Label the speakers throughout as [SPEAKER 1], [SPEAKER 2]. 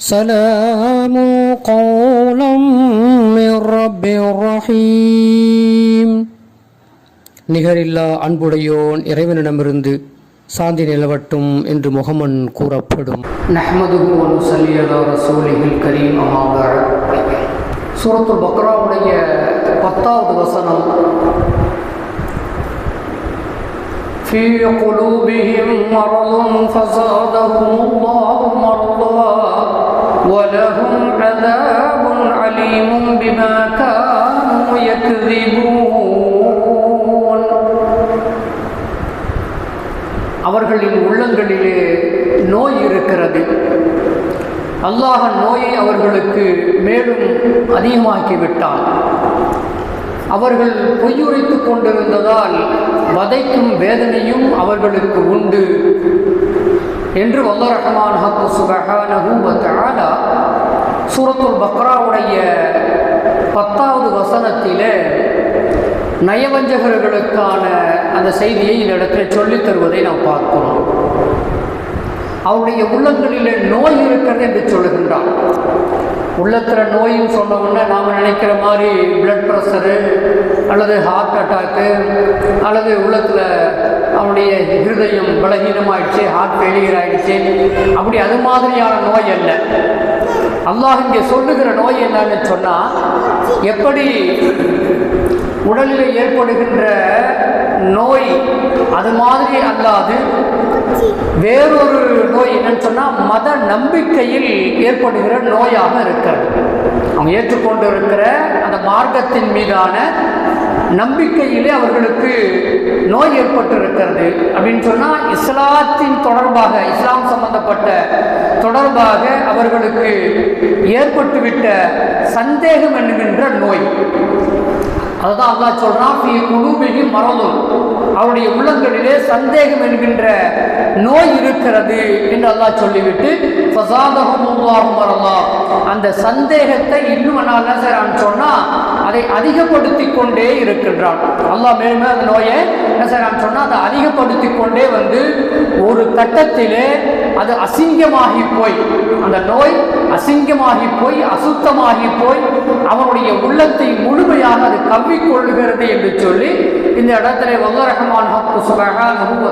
[SPEAKER 1] سلام قولا من رب رحيم நிகரில்லா அன்புடையோன் இறைவனிடமிருந்து சாந்தி நிலவட்டும் என்று முகமன் கூறப்படும்
[SPEAKER 2] நஹ்மதுஹு வ நுஸல்லி அலா ரசூலிஹில் கரீம் அம்மா பஅத் சூரத்துல் பக்ராவுடைய பத்தாவது வசனம் في قلوبهم مرض فزادهم الله مرضا ولهم عذاب عليم بما كانوا يكذبون அவர்களின் உள்ளங்களிலே நோய் இருக்கிறது அல்லாஹ் நோயை அவர்களுக்கு மேலும் அதிகமாக்கி விட்டான் அவர்கள் பொய்யுரைத்து கொண்டிருந்ததால் வதைக்கும் வேதனையும் அவர்களுக்கு உண்டு என்று வல்ல ரஹ்மான் ஹக்கு சுபஹானஹு வ தஆலா சூரத்துல் பக்ராவுடைய பத்தாவது வசனத்திலே நயவஞ்சகர்களுக்கான அந்த செய்தியை இந்த இடத்துல சொல்லித் தருவதை நாம் பார்க்கிறோம். அவருடைய உள்ளங்களிலே நோய் இருக்கிறது என்று சொல்லுகின்றான் உள்ளத்தில் நோயும் சொன்னவுடனே நாம் நினைக்கிற மாதிரி பிளட் ப்ரெஷரு அல்லது ஹார்ட் அட்டாக்கு அல்லது உள்ளத்தில் அவனுடைய ஹிருதயம் பலகீனமாயிடுச்சு ஹார்ட் ஃபெயிலியர் ஆகிடுச்சு அப்படி அது மாதிரியான நோய் அல்ல. அல்லாஹ் இங்கே சொல்லுகிற நோய் என்னன்னு சொன்னால் எப்படி உடலில் ஏற்படுகின்ற நோய் அது மாதிரி அல்லாது வேறொரு நோய் என்னன்னு சொன்னால் மத நம்பிக்கையில் ஏற்படுகிற நோயாக இருக்கிறது. அவங்க ஏற்றுக்கொண்டு இருக்கிற அந்த மார்க்கத்தின் மீதான நம்பிக்கையிலே அவர்களுக்கு நோய் ஏற்பட்டு இருக்கிறது அப்படின்னு சொன்னால் இஸ்லாத்தின் தொடர்பாக இஸ்லாம் சம்பந்தப்பட்ட தொடர்பாக அவர்களுக்கு ஏற்பட்டுவிட்ட சந்தேகம் என்கின்ற நோய். அதுதான் அல்லா சொல்றான் ஃபீ குலூபிஹி மரதும் அவருடைய உள்ளங்களிலே சந்தேகம் என்கின்ற நோய் இருக்கிறது என்று அல்லாஹ் சொல்லிவிட்டு ஃபசாதஹும் உருவாகும் வரலாம் அந்த சந்தேகத்தை இன்னும் என்ன செய்றான்னு சொன்னா அதை அதிகப்படுத்தி கொண்டே இருக்கின்றான். அல்லாஹ் மேலுமே அந்த நோயை என்ன செய்றான்னு சொன்னா அதை அதிகப்படுத்தி கொண்டே வந்து ஒரு கட்டத்திலே அது அசிங்கமாகி போய் அந்த நோய் அசிங்கமாகி போய் அசுத்தமாகி போய் அவனுடைய உள்ளத்தை முழுமையாக அது கவ்விக்கொள்ளுகிறது என்று சொல்லி இந்த இடத்துல வல்ல ரஹமான் ஹக்கு சுபஹானஹு வ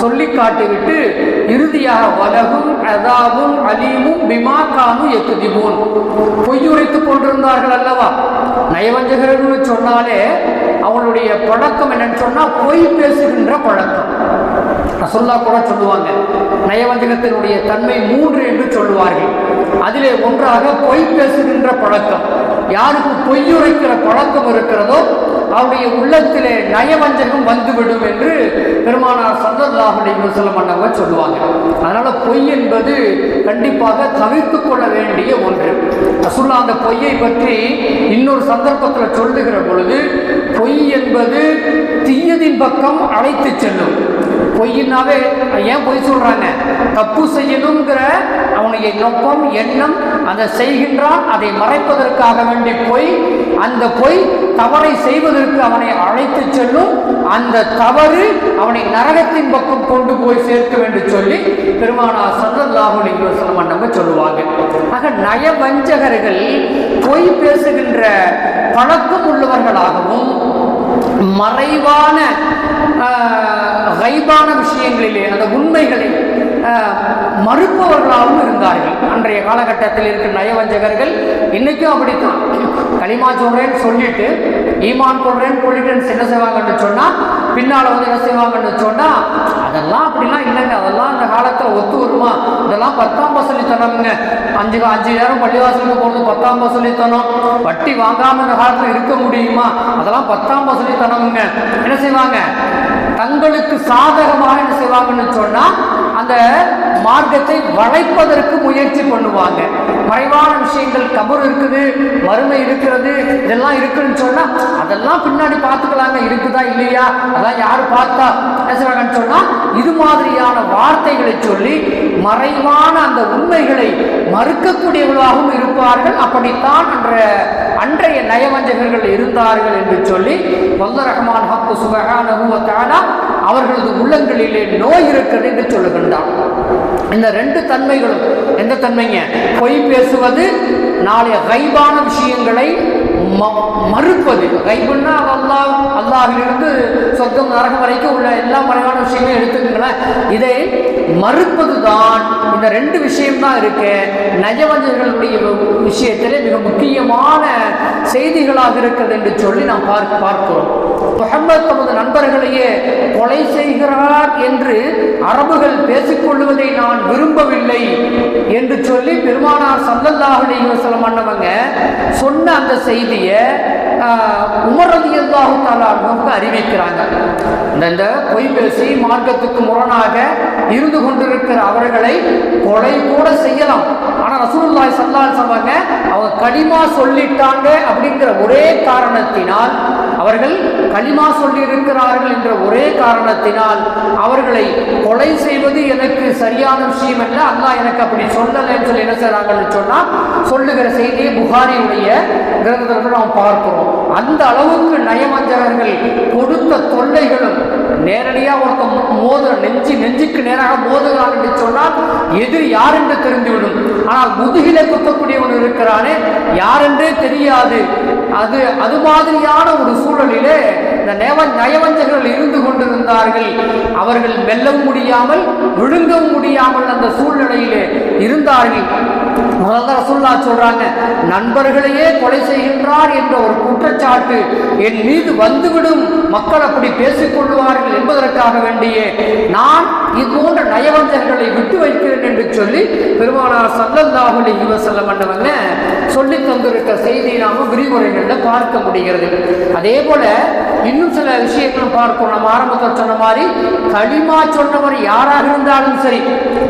[SPEAKER 2] சொல்லி காட்டிவிட்டு இறுதியாக வலகும் அதாவும் அலீமும் பிமா எத்துதிபோன் யக்திபூன். பொய்யுரைத்துக் கொண்டிருந்தார்கள் அல்லவா? நயவஞ்சகர்கள் சொன்னாலே அவனுடைய பழக்கம் என்னன்னு சொன்னால் பொய் பேசுகின்ற பழக்கம். ரசுல்லா கூட சொல்லுவாங்க. நயவஞ்சகத்தினுடைய தன்மை மூன்று என்று சொல்லுவார்கள். அதிலே ஒன்றாக பொய் பேசுகின்ற பழக்கம். யாருக்கு பொய்யுரைக்கிற பழக்கம் இருக்கிறதோ அவருடைய உள்ளத்திலே நயவஞ்சகம் வந்துவிடும் என்று பெருமானார் சந்தல்லாஹுடைய முசலம் அண்ணவங்க சொல்லுவாங்க. அதனால பொய் என்பது கண்டிப்பாக தவிர்த்து கொள்ள வேண்டிய ஒன்று. ரசுல்லா அந்த பொய்யை பற்றி இன்னொரு சந்தர்ப்பத்தில் சொல்லுகிற பொழுது பொய் என்பது தீயதின் பக்கம் அழைத்து செல்லும். பொய்யினாவே ஏன் பொய் சொல்றாங்க? தப்பு செய்யணுங்கிற அவனுடைய நோக்கம் எண்ணம் அதை செய்கின்றான் அதை மறைப்பதற்காக வேண்டி பொய் அந்த பொய் தவறை செய்வதற்கு அவனை அழைத்து செல்லும் அந்த தவறு அவனை நரகத்தின் பக்கம் கொண்டு போய் சேர்க்க வேண்டும் சொல்லி பெருமானா சல்லல்லாஹு அலைஹி வஸல்லம் சொல்லுவாங்க. ஆக நயவஞ்சகர்கள் பொய் பேசுகின்ற பழக்கம் உள்ளவர்களாகவும் மறைவான கைபான விஷயங்களிலே அந்த உண்மைகளை மறுப்பவர்களாகவும் இருந்தார்கள். அன்றைய காலகட்டத்தில் இருக்கிற நயவஞ்சகர்கள் இன்னைக்கும் அப்படித்தான். களிமா சொல்றேன்னு சொல்லிட்டு ஈமான் கொள்றேன்னு சொல்லிட்டு என்ன செய்வாங்கன்னு சொன்னா பின்னால வந்து என்ன செய்வாங்கன்னு சொன்னா அதெல்லாம் அப்படிலாம் இல்லைங்க. அதெல்லாம் அந்த காலத்தில் ஒத்து வருமா? இதெல்லாம் பத்தாம் பசலித்தனம்ங்க. அஞ்சு அஞ்சு நேரம் பள்ளிவாசலுக்கு போகிறது பத்தாம் பசலித்தனம். வட்டி வாங்காம இந்த காலத்தில் இருக்க முடியுமா? அதெல்லாம் பத்தாம் பசலித்தனம்ங்க. என்ன செய்வாங்க? தங்களுக்கு சாதகமாக என்ன செய்வாங்கன்னு சொன்னா அந்த மார்க்கத்தை வளைப்பதற்கு முயற்சி பண்ணுவாங்க. மறைவான விஷயங்கள் கபர் இருக்குது வறுமை இருக்கிறது இதெல்லாம் இருக்குன்னு சொன்னா அதெல்லாம் பின்னாடி பார்த்துக்கலாங்க இருக்குதா இல்லையா? அதான் யாரு பார்த்தா? என்ன சொன்னால் சொன்னா இது மாதிரியான வார்த்தைகளை சொல்லி மறைவான அந்த உண்மைகளை மறுக்கக்கூடியவர்களாகவும் இருப்பார்கள். அப்படித்தான் என்ற அன்றைய நயவஞ்சகர்கள் இருந்தார்கள் என்று சொல்லி வல்ல ரஹ்மான் ஹக்கு சுபஹானஹு அவர்களது உள்ளங்களிலே நோய் இருக்கிறது என்று சொல்லுகின்றான். இந்த ரெண்டு தன்மைகளும் எந்த தன்மைங்க? பொய் பேசுவது நாளைய கைபான விஷயங்களை ம- மறுப்பது. கைபுன்னா அல்லா அல்லாஹிலிருந்து சொர்க்கம் நரகம் வரைக்கும் உள்ள எல்லா மறைவான விஷயங்களையும் எடுத்துக்கங்களேன். இதை மறுப்பது தான் இந்த ரெண்டு விஷயம்தான் இருக்கு. நஜவஞ்சர்களுடைய விஷயத்திலே மிக முக்கியமான செய்திகளாக இருக்கிறது என்று சொல்லி நாம் பார்க்க பார்க்கிறோம். முகமது தமது நண்பர்களையே கொலை செய்கிறார் என்று அரபுகள் பேசிக்கொள்வதை நான் விரும்பவில்லை என்று சொல்லி பெருமானார் சல்லல்லாஹு அலைஹி மன்னவங்க சொன்ன அந்த செய்தியை உமர் ரலியல்லாஹு தஆலா அறிவிக்கிறாங்க. இந்த பொய் பேசி மார்க்கத்துக்கு முரணாக இருந்து கொண்டிருக்கிற அவர்களை கொலை கூட செய்யலாம். ஆனால் ரசூல்லாய் சல்லால் சொன்னாங்க அவங்க கடிமா சொல்லிட்டாங்க அப்படிங்கிற ஒரே காரணத்தினால் அவர்கள் களிமா சொல்லியிருக்கிறார்கள் என்ற ஒரே காரணத்தினால் அவர்களை கொலை செய்வது எனக்கு சரியான விஷயம் அல்ல. அல்லா எனக்கு அப்படி சொல்லலைன்னு சொல்லி என்ன செய்றாங்கன்னு சொன்னால் சொல்லுகிற செய்தியை புகாரியுடைய கிரந்தத்தில் நாம் பார்க்கிறோம். அந்த அளவுக்கு நயமஞ்சகர்கள் கொடுத்த தொல்லைகளும் நேரடியாக ஒருத்தன் மோதுற நெஞ்சு நெஞ்சுக்கு நேராக மோதுகிறான் என்று சொன்னால் எதிர் யார் என்று தெரிந்துவிடும். ஆனால் முதுகில குத்தக்கூடியவன் இருக்கிறானே யாரென்றே தெரியாது. அது அது மாதிரியான ஒரு சூழலிலே இந்த நயவ நயவஞ்சகர்கள் இருந்து கொண்டிருந்தார்கள். அவர்கள் மெல்லவும் முடியாமல் விழுங்கவும் முடியாமல் அந்த சூழ்நிலையிலே இருந்தார்கள். முதல்தான் ரசூல்லா சொல்றாங்க நண்பர்களையே கொலை செய்கின்றார் என்ற ஒரு குற்றச்சாட்டு என் மீது வந்துவிடும். மக்கள் அப்படி பேசிக் கொள்வார்கள் என்பதற்காக வேண்டியே நான் இது போன்ற நயவஞ்சகர்களை விட்டு வைக்கிறேன் என்று சொல்லி பெருமானார் சல்லல்லாஹு அலைஹி வஸல்லம் அண்ணவங்க சொல்லி தந்திருக்க செய்தியை நாம விரிவுரைகளில் பார்க்க முடிகிறது. அதே போல இன்னும் சில விஷயங்களும் பார்க்கணும். நம்ம ஆரம்பத்தில் சொன்ன மாதிரி களிமா சொன்னவர் யாராக இருந்தாலும் சரி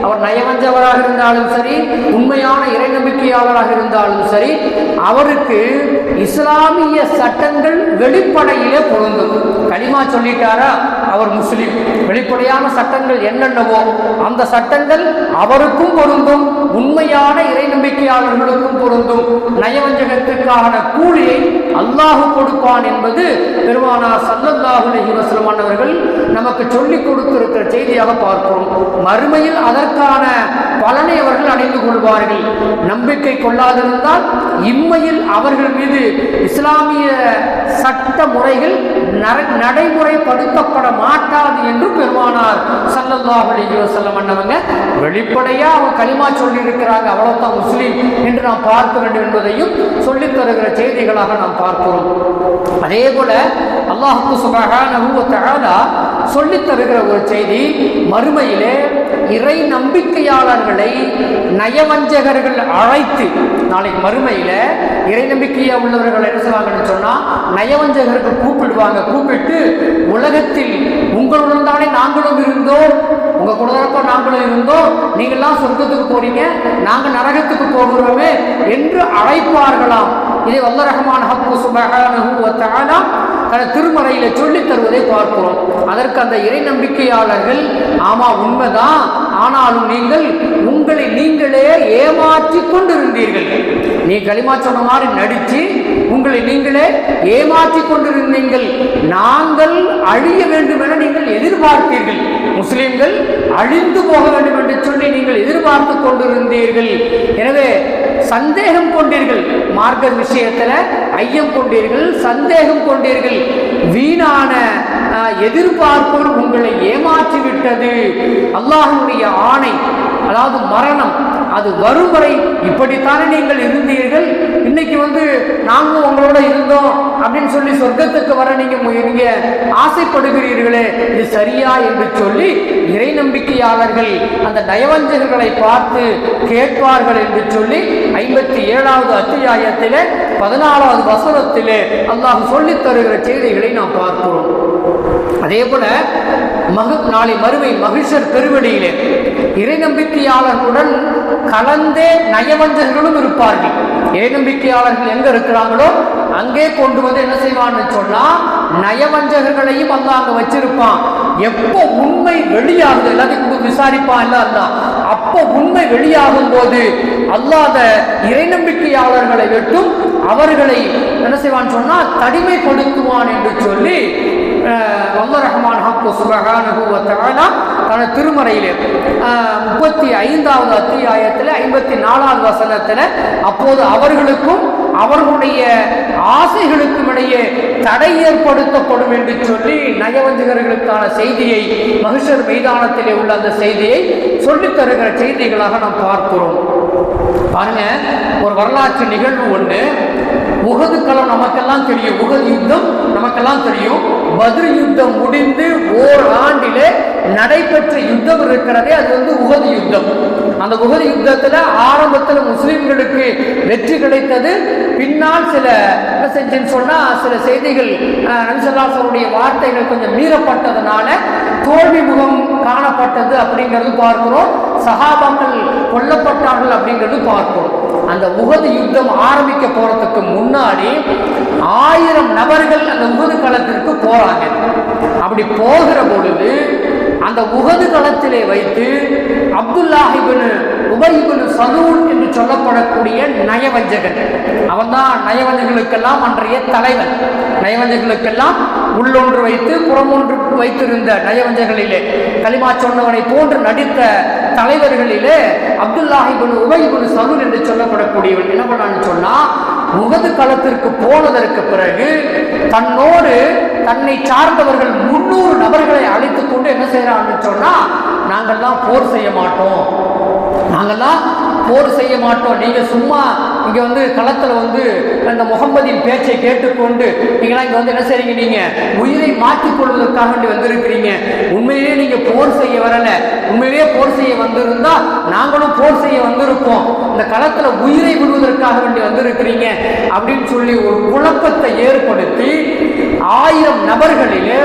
[SPEAKER 2] அவர் நயவஞ்சவராக இருந்தாலும் சரி உண்மையான இறை நம்பிக்கையாளராக இருந்தாலும் சரி அவருக்கு இஸ்லாமிய சட்டங்கள் வெளிப்படையிலே பொருந்தும். களிமா சொல்லிட்டாரா? அவர் முஸ்லீம். வெளிப்படையான சட்டங்கள் என்னென்னவோ அந்த சட்டங்கள் அவருக்கும் பொருந்தும் உண்மையான இறை நம்பிக்கையாளர்களுக்கும் பொருந்தும். நயவஞ்சகத்திற்கான கூலியை அல்லாஹ் கொடுப்பான் என்பது பெருமானார் சல்லல்லாஹு அலைஹி அவர்கள் நமக்கு சொல்லிக் கொடுத்திருக்கிற செய்தியாக பார்க்கிறோம். மறுமையில் அதற்கான பலனை அவர்கள் அடைந்து கொள்வார்கள். நம்பிக்கை கொள்ளாதிருந்தால் இம்மையில் அவர்கள் மீது இஸ்லாமிய சட்ட முறைகள் நடைமுறைப்படுத்தப்பட மாட்டாது என்று பெருமானார் சல்லல்லாஹு அலைஹி வஸல்லம் அண்ணவங்க வெளிப்படையா அவங்க களிமா சொல்லி இருக்கிறாங்க அவ்வளவுதான் முஸ்லீம் என்று நாம் பார்க்க வேண்டும் என்பதையும் சொல்லித் தருகிற செய்திகளாக நாம் பார்க்கிறோம். அதே போல அல்லாஹுக்கு சுபஹானஹு வ தஆலா சொல்லித் தருகிற ஒரு செய்தி மறுமையிலே இறை நம்பிக்கையாளர்களை நயவஞ்சகர்கள் அழைத்து நாளைக்கு மறுமையில் இறை நம்பிக்கையாக உள்ளவர்கள் என்ன செய்வாங்கன்னு சொன்னால் நயவஞ்சகருக்கு கூப்பிடுவாங்க. கூப்பிட்டு உலகத்தில் உங்களுடன் தானே நாங்களும் இருந்தோம். உங்க குலதரப்போ நாங்களும் இருந்தோம். நீங்கள்லாம் சொர்க்கத்துக்கு போறீங்க. நாங்கள் நரகத்துக்கு போகிறோமே என்று அழைப்பார்களாம். இதை வல்ல ரஹ்மான் ஹக்கு சுபகானா தன தஆலா சொல்லித் தருவதை பார்க்கிறோம். அதற்கு அந்த இறை நம்பிக்கையாளர்கள் ஆமா உண்மைதான். ஆனாலும் நீங்கள் உங்களை நீங்களே ஏமாற்றி கொண்டிருந்தீர்கள். நீ களிமா சொன்ன மாதிரி நடித்து உங்களை நீங்களே ஏமாற்றி கொண்டிருந்தீங்கள் நாங்கள் அழிய வேண்டும் என நீங்கள் எதிர்பார்த்தீர்கள். முஸ்லிம்கள் அழிந்து போக வேண்டும் என்று சொல்லி நீங்கள் எதிர்பார்த்து கொண்டிருந்தீர்கள். எனவே சந்தேகம் கொண்டீர்கள். மார்க்க விஷயத்தில் ஐயம் கொண்டீர்கள் சந்தேகம் கொண்டீர்கள். வீணான எதிர்பார்ப்போர் உங்களை ஏமாற்றி விட்டது அல்லாஹனுடைய ஆணை அதாவது மரணம் அது வரும் வரை இப்படித்தானே நீங்கள் இருந்தீர்கள்? இன்னைக்கு வந்து நாங்களும் உங்களோட இருந்தோம் அப்படின்னு சொல்லி சொர்க்கத்துக்கு வர நீங்க நீங்க ஆசைப்படுகிறீர்களே இது சரியா என்று சொல்லி இறை நம்பிக்கையாளர்கள் அந்த நயவஞ்சகர்களை பார்த்து கேட்பார்கள் என்று சொல்லி ஐம்பத்தி ஏழாவது அத்தியாயத்திலே பதினாலாவது வசனத்திலே அல்லாஹ் சொல்லித் தருகிற செய்திகளை நாம் பார்க்கிறோம். அதே போல மகு நாளை மறுமை மகிழ்ச்சர் பெருவெளியிலே இறை நம்பிக்கையாளர்களுடன் கலந்தே நயவஞ்சகர்களும் இருப்பார்கள். இறை நம்பிக்கையாளர்கள் எங்க இருக்கிறாங்களோ அங்கே கொண்டு வந்து என்ன செய்வான்னு சொன்னா நயவஞ்சகர்களையும் அங்க அங்க வச்சிருப்பான். எப்போ உண்மை வெளியாகுது எல்லாத்தையும் விசாரிப்பான் இல்ல அல்லாஹ் அப்போ உண்மை வெளியாகும் போது அல்லாத இறை நம்பிக்கையாளர்களை விட்டும் அவர்களை என்ன செய்வான் சொன்னா தனிமைப்படுத்துவான் என்று சொல்லி ரஹ்மான் ஹக்கு சுபஹானஹு தனது திருமறையிலே முப்பத்தி ஐந்தாவது அத்தியாயத்தில் ஐம்பத்தி நாலாவது வசனத்தில் அப்போது அவர்களுக்கும் அவர்களுடைய ஆசைகளுக்கும் இடையே தடை ஏற்படுத்தப்படும் என்று சொல்லி நயவஞ்சகர்களுக்கான செய்தியை மகிஷர் மைதானத்திலே உள்ள அந்த செய்தியை சொல்லித் தருகிற செய்திகளாக நாம் பார்க்கிறோம். பாருங்க ஒரு வரலாற்று நிகழ்வு ஒன்று உகது களம் நமக்கெல்லாம் தெரியும். உகது யுத்தம் நமக்கெல்லாம் தெரியும். பதில் யுத்தம் முடிந்து ஓர் ஆண்டிலே நடைபெற்ற யுத்தம் இருக்கிறதே அது வந்து உகது யுத்தம். அந்த உகது யுத்தத்துல ஆரம்பத்தில் முஸ்லீம்களுக்கு வெற்றி கிடைத்தது. பின்னால் சில என்ன செஞ்சுன்னு சொன்னா சில செய்திகள் நபிசல்லாசருடைய வார்த்தைகள் கொஞ்சம் மீறப்பட்டதுனால தோல்வி முகம் காணப்பட்டது அப்படிங்கிறது பார்க்கிறோம். சகாபாக்கள் கொல்லப்பட்டார்கள் அப்படிங்கிறது பார்க்கிறோம். அந்த உகது யுத்தம் ஆரம்பிக்க போறதுக்கு முன்னாடி ஆயிரம் நபர்கள் அந்த உகது களத்திற்கு போறாங்க. அப்படி போகிற பொழுது அந்த உகது களத்திலே வைத்து அப்துல்லாஹிபின் உபயிபின் சதூன் என்று சொல்லப்படக்கூடிய நயவஞ்சகன். அவன்தான் நயவஞ்சர்களுக்கெல்லாம் அன்றைய தலைவன். நயவஞ்சர்களுக்கெல்லாம் உள்ளொன்று வைத்து புறமொன்று வைத்திருந்த நயவஞ்சகளிலே களிமா சொன்னவனை போன்று நடித்த தலைவர்களிலே அப்துல்லாஹிபின் உபயிபின் சதூன் என்று சொல்லப்படக்கூடியவன். என்ன பண்ணான்னு சொன்னா உகது களத்திற்கு போனதற்கு பிறகு தன்னோடு தன்னை சார்ந்தவர்கள் முன்னூறு நபர்களை அழைத்து கொண்டு என்ன செய்யறான்னு சொன்னா நாங்கள்லாம் போர் செய்ய மாட்டோம். நாங்கள்லாம் போர் செய்ய மாட்டோம். நீங்க சும்மா இங்க வந்து களத்துல வந்து அந்த முகம்மதின் பேச்சை கேட்டுக்கொண்டு நீங்களாம் இங்க வந்து என்ன செய்றீங்க நீங்க? உயிரை மாற்றிக் கொள்வதற்காக வேண்டி வந்திருக்கிறீங்க. உண்மையிலேயே நீங்க போர் செய்ய வரல. உண்மையிலேயே போர் செய்ய வந்திருந்தா நாங்களும் போர் செய்ய வந்திருப்போம். இந்த களத்துல உயிரை விடுவதற்காக வேண்டி வந்திருக்கிறீங்க. அப்படின்னு சொல்லி ஒரு குழப்பத்தை ஏற்படுத்தி நபர்களிலே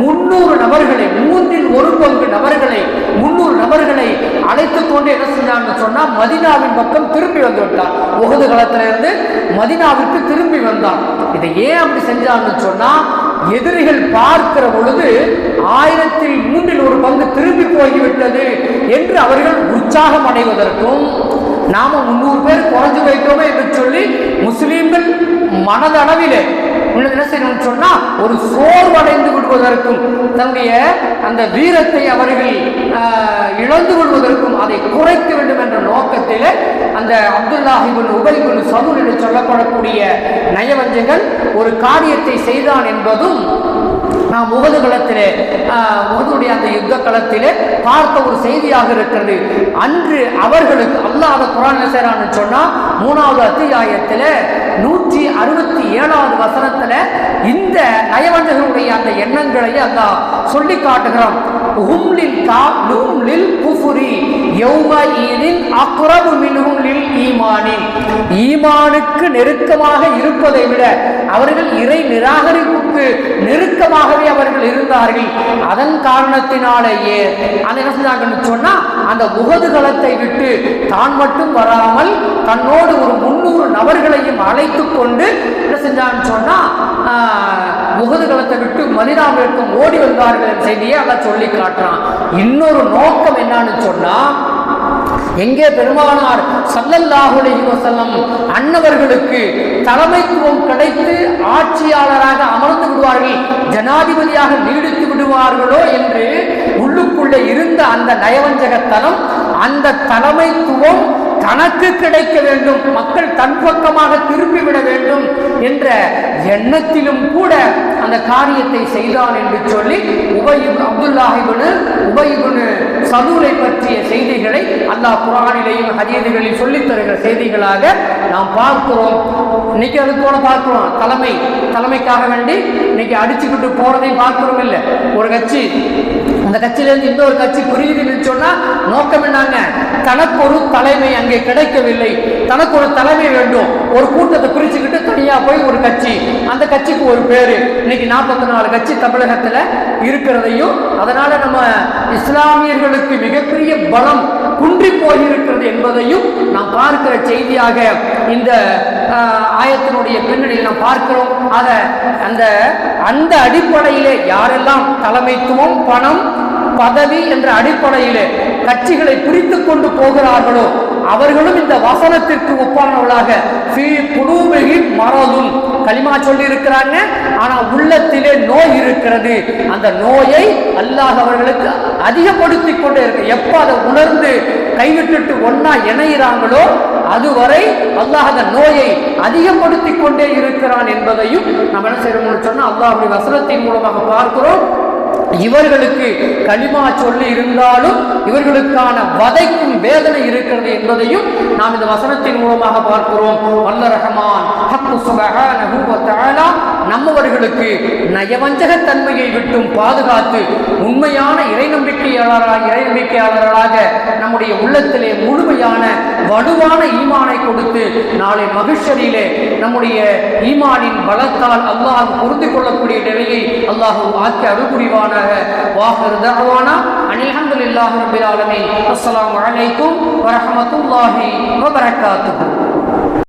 [SPEAKER 2] முன்னூறு நபர்களை மூன்றில் ஒரு பங்கு நபர்களை முன்னூறு நபர்களை அழைத்து கொண்டு என்ன செஞ்சாங்கன்னு சொன்னா மதினாவின் பக்கம் திரும்பி வந்து விட்டார் உகது களத்துல இருந்து மதினாவிற்கு திரும்பி வந்தான். இதை ஏன் அப்படி செஞ்சாங்கன்னு சொன்னா எதிரிகள் பார்க்கிற பொழுது ஆயிரத்தில் மூன்றில் ஒரு பங்கு திரும்பி போய்விட்டது என்று அவர்கள் உற்சாகம் அடைவதற்கும் நாம முன்னூறு பேர் குறைஞ்சு போயிட்டோமே என்று சொல்லி முஸ்லீம்கள் மனதளவிலே உள்ளது என்ன செய்யணும்னு சொன்னா ஒரு சோர்வடைந்து விடுவதற்கும் தன்னுடைய அந்த வீரத்தை அவர்கள் இழந்து கொள்வதற்கும் அதை குறைக்க வேண்டும் என்ற நோக்கத்தில் அந்த அப்துல்லாஹிபுன் உபைபின் சதுர் என்று சொல்லப்படக்கூடிய நயவஞ்சகன் ஒரு காரியத்தை செய்தான் என்பதும் நாம் முகது களத்திலே முகதுடைய அந்த யுத்த களத்திலே பார்த்த ஒரு செய்தியாக இருக்கிறது. அன்று அவர்களுக்கு அல்லாத குரான் என்ன சொன்னால் சொன்னா மூணாவது அத்தியாயத்தில் நூற்றி அறுபத்தி ஏழாவது வசனத்தில் இந்த நயவஞ்சகருடைய அந்த எண்ணங்களை அந்த சொல்லி காட்டுகிறான் குஃபுரி ஈமானுக்கு நெருக்கமாக இருப்பதை விட அவர்கள் இறை நிராகரிப்புக்கு நெருக்கமாகவே அவர்கள் இருந்தார்கள். அதன் காரணத்தினாலேயே அந்த என்ன செஞ்சாங்கன்னு சொன்னா அந்த முகது களத்தை விட்டு தான் மட்டும் வராமல் தன்னோடு ஒரு முன்னூறு நபர்களையும் அழைத்து கொண்டு என்ன செஞ்சான்னு சொன்னா ஆஹ், விட்டு மதினாவிற்கும் ஓடி வந்தார்கள் செய்தியை அதை சொல்லி காட்டுறான். இன்னொரு நோக்கம் என்னன்னு சொன்னா எங்கே பெருமானார் சல்லல்லாஹுலே அலைஹி அன்னவர்களுக்கு தலைமைத்துவம் கிடைத்து ஆட்சியாளராக அமர்ந்து விடுவார்கள் ஜனாதிபதியாக நீடித்து விடுவார்களோ என்று உள்ளுக்குள்ளே இருந்த அந்த நயவஞ்சகத்தனம் அந்த தலைமைத்துவம் தனக்கு கிடைக்க வேண்டும் மக்கள் தன் பக்கமாக திரும்பிவிட வேண்டும் என்ற எண்ணத்திலும் கூட அந்த காரியத்தை செய்தான் என்று சொல்லி உபயு அப்துல்லாஹிபுனு உபயுகுனு சதூரை பற்றிய செய்திகளை அல்லாஹ் குரானிலேயும் ஹதீதுகளில் சொல்லித் தருகிற செய்திகளாக நாம் பார்க்கிறோம். இன்னைக்கு அது போல பார்க்கிறோம். தலைமை தலைமைக்காக வேண்டி இன்னைக்கு அடிச்சுக்கிட்டு போறதையும் பார்க்கிறோம் இல்லை. ஒரு கட்சி அந்த கட்சியிலிருந்து இன்னொரு கட்சி புரியுதுன்னு சொன்னா நோக்கம் என்னங்க? தனக்கு ஒரு தலைமை அங்கே கிடைக்கவில்லை. தனக்கு ஒரு தலைமை வேண்டும். ஒரு கூட்டத்தை பிரிச்சுக்கிட்டு தனியா போய் ஒரு கட்சி. அந்த கட்சிக்கு ஒரு பேரு. இன்னைக்கு நாற்பத்தி நாலு கட்சி தமிழகத்துல இருக்கிறதையும் அதனால நம்ம இஸ்லாமியர்களுக்கு மிகப்பெரிய பலம் குன்றி போயிருக்கிறது என்பதையும் நாம் பார்க்கிற செய்தியாக இந்த ஆயத்தினுடைய பின்னணியில் நாம் பார்க்கிறோம். அத அந்த அந்த அடிப்படையிலே யாரெல்லாம் தலைமைத்துவம் பணம் பதவி என்ற அடிப்படையிலே கட்சிகளை பிரித்து கொண்டு போகிறார்களோ அவர்களும் இந்த வசனத்திற்கு ஒப்பானவர்களாக மரதும் களிமா சொல்லி இருக்கிறாங்க ஆனா உள்ளத்திலே நோய் இருக்கிறது. அந்த நோயை அல்லாஹ் அவர்களுக்கு அதிகப்படுத்தி கொண்டே இருக்கு. எப்ப அதை உணர்ந்து கைவிட்டுட்டு ஒன்னா இணைகிறாங்களோ அதுவரை அல்லாஹ் அந்த நோயை அதிகப்படுத்தி கொண்டே இருக்கிறான் என்பதையும் நம்ம என்ன செய்யணும்னு சொன்னா அல்லாஹ் அப்படி வசனத்தின் மூலமாக பார்க்கிறோம். இவர்களுக்கு களிமா சொல்லி இருந்தாலும் இவர்களுக்கான வதைக்கும் வேதனை இருக்கிறது என்பதையும் நாம் இந்த வசனத்தின் மூலமாக பார்க்கிறோம். வல்ல ரஹமான் ஹக்கு சுபஹானஹு வ விட்டும் பாதுகாத்து உண்மையான இறை நம்பிக்கையாளராக இறை நம்பிக்கையாளர்களாக நம்முடைய உள்ளத்திலே முழுமையான வலுவான ஈமானை கொடுத்து நாளை மகிழ்ச்சரியிலே நம்முடைய ஈமானின் பலத்தால் அல்லாஹ் பொருந்து கொள்ளக்கூடிய நிலையை அல்லாஹ் ஆக்கி அருள்புரிவானாக. வாஹர் தஅவானா அனில் ஹம்துலில்லாஹி அஸ்லாம் ஆலமீன். அஸ்ஸலாமு அலைக்கும்